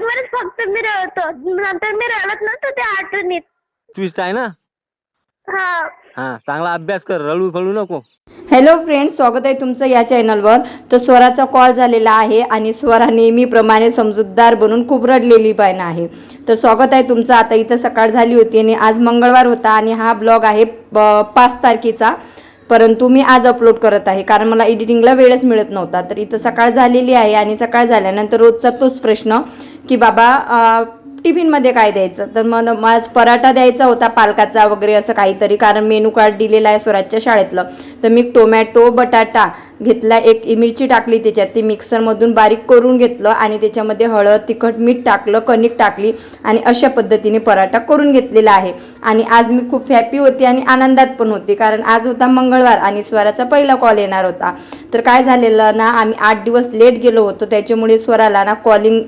मध्येच फक्त मी रडतो. नंतर मी रडत नसतो त्या आठवणीत. ट्विस्ट आहे ना? हा. हा चांगला अभ्यास कर रडू फळू नको. हॅलो फ्रेंड्स स्वागत आहे तुमचं या चॅनलवर तर स्वराचा कॉल झालेला आहे आणि स्वरा नेहमीप्रमाणे समजूतदार बनून खूप रडलेली पण आहे. तर स्वागत आहे तुमचं. आता इथं सकाळ झाली होती आणि आज मंगळवार होता आणि हा ब्लॉग आहे पाच तारखेचा. परंतु मी आज अपलोड करत आहे. कारण मला एडिटिंगला वेळच मिळत नव्हता. तर इथं सकाळ झालेली आहे आणि सकाळ झाल्यानंतर रोजचा तोच प्रश्न की बाबा टिफिनमध्ये काय द्यायचं? तर मग माझ पराठा द्यायचा होता पालकाचा वगैरे असं काहीतरी. कारण मेनू कार्ड दिलेलं आहे स्वराजच्या शाळेतलं. तर मी टोमॅटो बटाटा घेतला एक मिरची टाकली त्याच्यात. ती मिक्सरमधून बारीक करून घेतलं आणि त्याच्यामध्ये हळद तिखट मीठ टाकलं कणिक टाकली आणि अशा पद्धतीने पराठा करून घेतलेला आहे. आणि आज मी खूप हॅपी होती आणि आनंदात पण होती कारण आज होता मंगळवार आणि स्वराचा पहिला कॉल येणार होता. तर काय झालेलं ना आम्ही आठ दिवस लेट गेलो होतो त्याच्यामुळे स्वराला ना कॉलिंग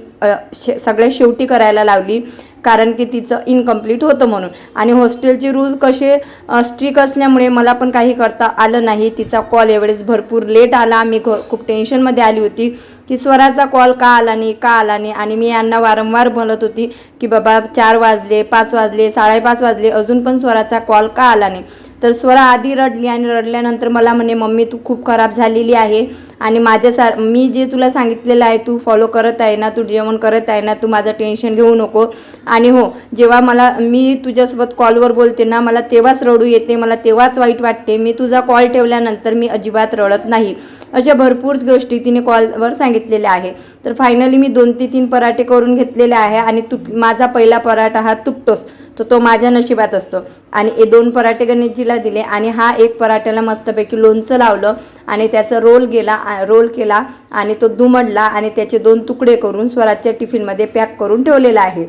सगळ्या शेवटी करायला लावली. कारण की तिचं इनकम्प्लीट होतं म्हणून. आणि हॉस्टेलचे रूल कसे स्ट्रिक असल्यामुळे मला पण काही करता आलं नाही. तिचा कॉल एवढेच भरपूर लेट आला. मी घ- खूप टेन्शनमध्ये आली होती की स्वराचा कॉल का आला नाही का आला नाही? आणि मी यांना वारंवार बोलत होती की बाबा चार वाजले पाच वाजले साडेपाच वाजले अजून पण स्वराचा कॉल का आला नाही? तर स्वरा आधी रडली आणि रडल्यानंतर मला म्हणे मम्मी तू खूप खराब झालेली आहे. आणि माझ्या मी जे तुला सांगितलेलं आहे तू फॉलो करत आहे ना तू जेवण करत आहे ना तू माझं टेन्शन घेऊ नको. आणि हो जेव्हा मला मी तुझ्यासोबत कॉलवर बोलते ना मला तेव्हाच रडू येते मला तेव्हाच वाईट वाटते. मी तुझा कॉल ठेवल्यानंतर मी अजिबात रडत नाही. अशा भरपूर गोष्टी तिने कॉलवर सांगितलेल्या आहे. तर फायनली मी दोन ते तीन पराठे करून घेतलेले आहे आणि तुट माझा पहिला पराठा हा तुटतोच. तर तो माझ्या नशिबात असतो. आणि हे दोन पराठे गणेशजीला दिले आणि हा एक पराठ्याला मस्तपैकी लोणचं लावलं आणि त्याचा रोल गेला रोल केला आणि तो दुमडला आणि त्याचे दोन तुकडे करून स्वराजच्या टिफिनमध्ये पॅक करून ठेवलेला आहे.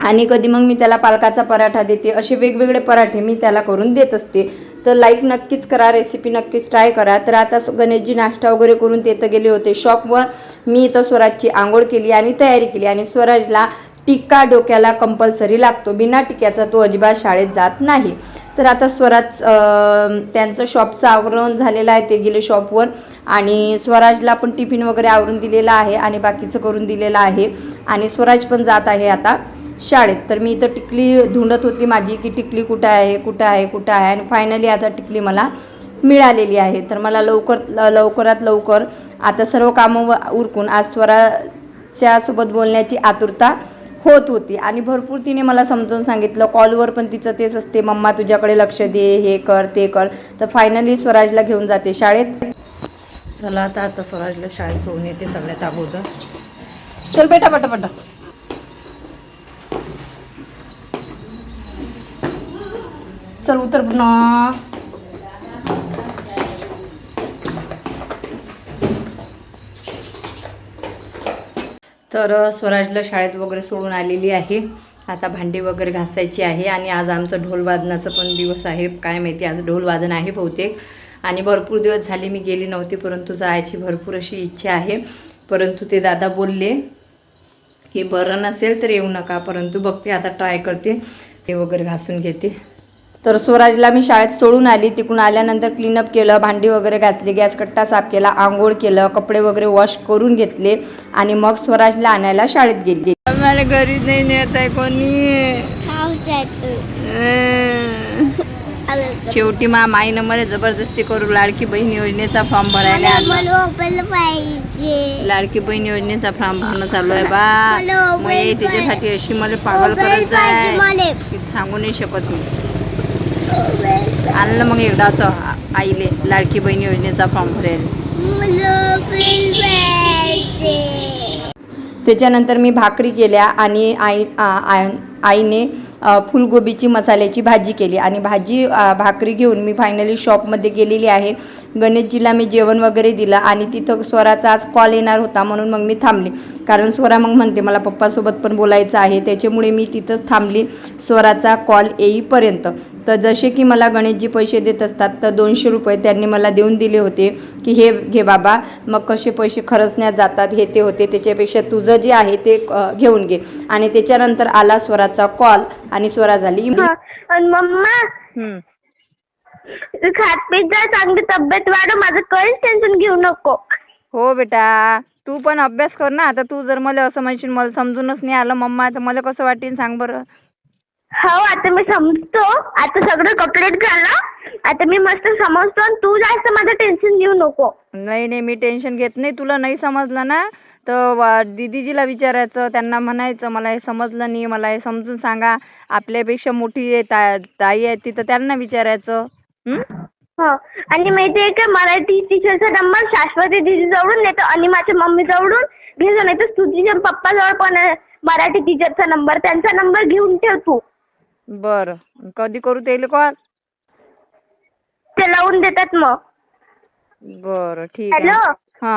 आणि कधी मग मी त्याला पालकाचा पराठा देते असे वेगवेगळे पराठे मी त्याला करून देत असते. तर लाईक नक्कीच करा रेसिपी नक्कीच ट्राय करा. तर आता गणेशजी नाश्ता वगैरे करून तिथं गेले होते. शॉपवर मी इथं स्वराजची आंघोळ केली आणि तयारी केली आणि स्वराजला टिक्का डोक्याला कंपल्सरी लागतो. बिना टिक्याचा तो अजिबात शाळेत जात नाही. तर आता स्वराज त्यांचं शॉपचं आवरण झालेलं आहे. ते गेले शॉपवर आणि स्वराजला पण टिफिन वगैरे आवरून दिलेला आहे आणि बाकीचं करून दिलेलं आहे. आणि स्वराज पण जात आहे आता शाळेत. तर मी इथं टिकली धुंडत होती माझी की टिकली कुठं आहे कुठं आहे कुठं आहे? आणि फायनली आता टिकली मला मिळालेली आहे. तर मला लवकर लवकरात लवकर आता सर्व कामं व- उरकून आज स्वराच्यासोबत बोलण्याची आतुरता होत होती. आणि भरपूर तिने मला समजून सांगितलं कॉलवर पण तिचं तेच असते मम्मा तुझ्याकडे लक्ष दे हे कर ते कर. तर फायनली स्वराजला घेऊन जाते शाळेत. चला आता आता स्वराजला शाळेत सोडून येते सगळ्यात अगोदर. चल बेटा पटापटा. चल उतर पुन्हा. तर स्वराजला शाळेत वगैरे सोडून आलेली आहे. आता भांडी वगैरे घासायची आहे आणि आज आमचं ढोलवादनाचं पण दिवस आहे. काय माहिती आज ढोल वादन आहे बहुतेक. आणि भरपूर दिवस झाले मी गेली नव्हती परंतु जायची भरपूर अशी इच्छा आहे. परंतु ते दादा बोलले की बरं नसेल तर येऊ नका परंतु बघते आता ट्राय करते. ते वगैरे घासून घेते. तर स्वराजला मी शाळेत सोडून आली. तिकडून आल्यानंतर क्लीनअप केलं भांडी वगैरे घासली गॅस कट्टा साफ केला आंघोळ केलं कपडे वगैरे वॉश करून घेतले आणि मग स्वराजला आणायला शाळेत गेली. मला घरी नाही नेत आहे कोणी. शेवटी मा माईनं मला जबरदस्ती करू लाडकी बहीण योजनेचा फॉर्म भरायला लाडकी बहीण योजनेचा फॉर्म भरणं चालू आहे बा. मग हे त्याच्यासाठी अशी मला पागल मोबाईल करत जाय पाहिजे मला. की सांगू नाही शकत मी. आणलं मग एकदाच आईले लाडकी बहीण योजनेचा फॉर्म भरेल. त्याच्यानंतर मी भाकरी केल्या आणि आई आईने फुलगोबीची मसाल्याची भाजी केली. आणि भाजी भाकरी घेऊन मी फायनली शॉपमध्ये गेलेली आहे. गणेशजीला मी जेवण वगैरे दिलं आणि तिथं स्वराचा आज कॉल येणार होता म्हणून मग मी थांबली. कारण स्वरा मग म्हणते मला पप्पासोबत पण बोलायचं आहे. त्याच्यामुळे मी तिथंच थांबली. स्वराचा कॉल येईपर्यंत. तर जसे की मला गणेशजी पैसे देत असतात तर दोनशे रुपये त्यांनी मला देऊन दिले होते की हे घे बाबा मग कसे पैसे खरचण्यात जातात हे ते होते. त्याच्यापेक्षा तुझं जे आहे ते घेऊन घे. आणि त्याच्यानंतर आला स्वराचा कॉल आणि स्वरा झाली मम्मा जा चांगली तब्येत वाढव माझं काहीच टेन्शन घेऊ नको. हो बेटा तू पण अभ्यास कर ना. आता तू जर मला असं म्हणशील मला समजूनच नाही आलं मम्मा तर मला कसं वाटेल सांग बरं. हो आता मी समजतो. आता सगळं कंप्लीट झालं. आता मी मस्त समजतो आणि तू जास्त माझं टेन्शन घेऊ नको. नाही नाही मी टेन्शन घेत नाही. तुला नाही समजलं ना तर वा- दीदीजीला विचारायचं त्यांना म्हणायचं मला हे समजलं नाही मला हे समजून सांगा. आपल्यापेक्षा मोठी आहे ता- ताई आहे तिथं त्यांना विचारायचं. हं? हो. आणि माहिती आहे का मराठी टीचरचा नंबर शाश्वती दिदी जवळून नाही तर आणि माझ्या मम्मी जवळून घेऊन नाही तर तुझ्या पप्पा जवळ पण आहे. मराठी टीचरचा नंबर त्यांचा नंबर घेऊन ठेव तू. बरं. कधी करू त्याला कॉल ते लावून देतात मग. बरं ठीक आहे. हॅलो? हा.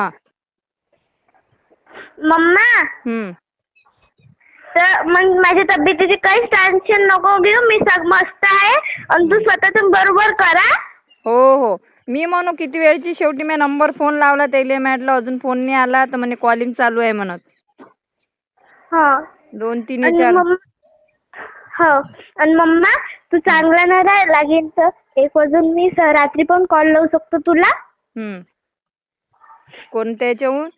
मम्मा? हम्म. तर मग माझ्या तब्येतीची काहीच टेन्शन नको घेऊ. मी सग मस्त आहे. आणि तू स्वतःच बरोबर करा. हो हो. मी म्हणू किती वेळची शेवटी मी नंबर फोन लावला त्याला म्हटलं अजून फोन नाही आला. तर म्हणे कॉलिंग चालू आहे म्हणत. हो. दोन तीन आणि मम्मा हो. आणि मम्मा तू चांगला नाही राह लागेल तर. एक वाजून मी स- रात्री पण कॉल लावू शकतो तुला. हम्म. कोणत्या याच्याहून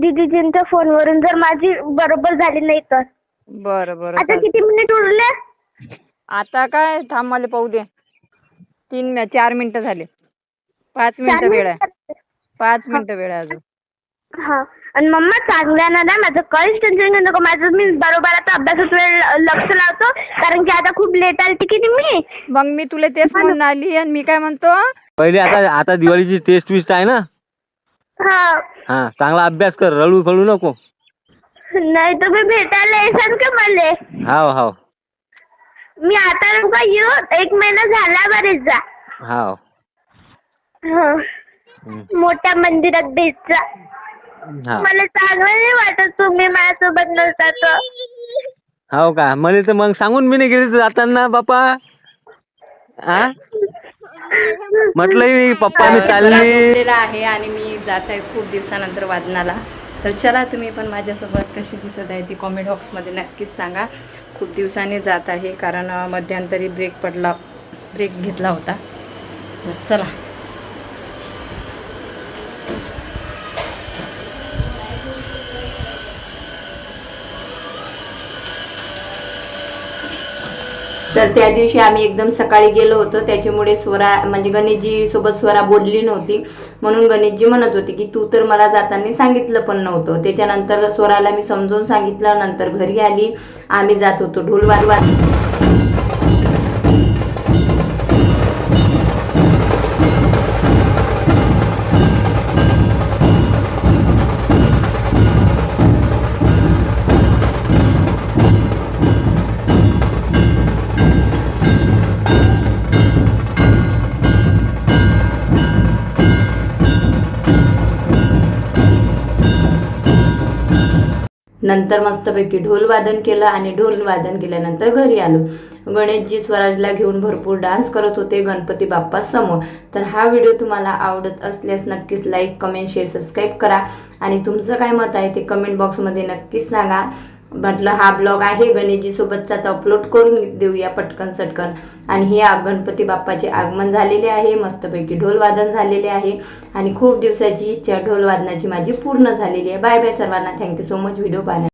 दीदीजींच्या फोनवरून. जर माझी बरोबर झाली नाही तर. बरं बरं आता. किती मिनिट उरले? आता काय? थांब मला पाहू दे. तीन मी- चार मिनिटं झाले. पाच चार मिनिटं वेळ आहे. मिनिटं. पाच मिनिटं वेळ आहे अजून. हा. आणि मम्मा चांगला ना ना माझं काहीच टेन्शन घेऊ नको. माझं मी बरोबर आता अभ्यासात वेळ लक्ष लावतो. कारण की आता खूप लेट आली की नाही मी. मग मी तुला तेच म्हणून आली आणि मी काय म्हणतो? पहिले आता आता दिवाळीची टेस्ट विस्ट आहे ना? हा. हा चांगला अभ्यास कर रडू फळू नको. नाही तुम्ही भेटायला येसान का मले? हाव हाव. मी आता नको येऊ एक महिना झाला बरेच जा हाव. हा. मोठ्या मंदिरात भेट मला चांगलं नाही वाटत तुम्ही माझ्यासोबत नसता तर हाव का? मला तर मग सांगून बी नाही गेले जाताना बापा हा म्हटलंय मी पप्पा मी चालली. झोपलेला आहे आणि मी जात आहे खूप दिवसानंतर वादनाला. तर चला तुम्ही पण माझ्यासोबत कशी दिसत आहे ती कॉमेंट बॉक्समध्ये नक्कीच सांगा. खूप दिवसांनी जात आहे कारण अं, मध्यंतरी ब्रेक पडला ब्रेक घेतला होता. तर चला. तर त्या दिवशी आम्ही एकदम सकाळी गेलो होतो. त्याच्यामुळे स्वरा म्हणजे गणेशजी सोबत स्वरा बोलली नव्हती. म्हणून गणेशजी म्हणत होते की तू तर मला जाताना सांगितलं पण नव्हतं. त्याच्यानंतर स्वराला मी समजावून सांगितलं. नंतर घरी आली. आम्ही जात होतो ढोल वाद नंतर मस्तपैकी ढोल वादन केलं आणि ढोल वादन केल्यानंतर घरी आलो. गणेशजी स्वराजला घेऊन भरपूर डान्स करत होते गणपती बाप्पा समोर. तर हा व्हिडिओ तुम्हाला आवडत असल्यास नक्कीच लाईक कमेंट शेअर सबस्क्राईब करा. आणि तुमचं काय मत आहे ते कमेंट बॉक्समध्ये नक्कीच सांगा. म्हटलं हा ब्लॉग आहे गणेशजीसोबतचा तर अपलोड करून देऊया पटकन सटकन. आणि हे गणपती बाप्पाचे आगमन झालेले आहे मस्तपैकी ढोल वादन झालेले आहे. आणि खूप दिवसाची इच्छा ढोल वादनाची माझी पूर्ण झालेली आहे. बाय बाय सर्वांना. Thank you so much video पाहण्या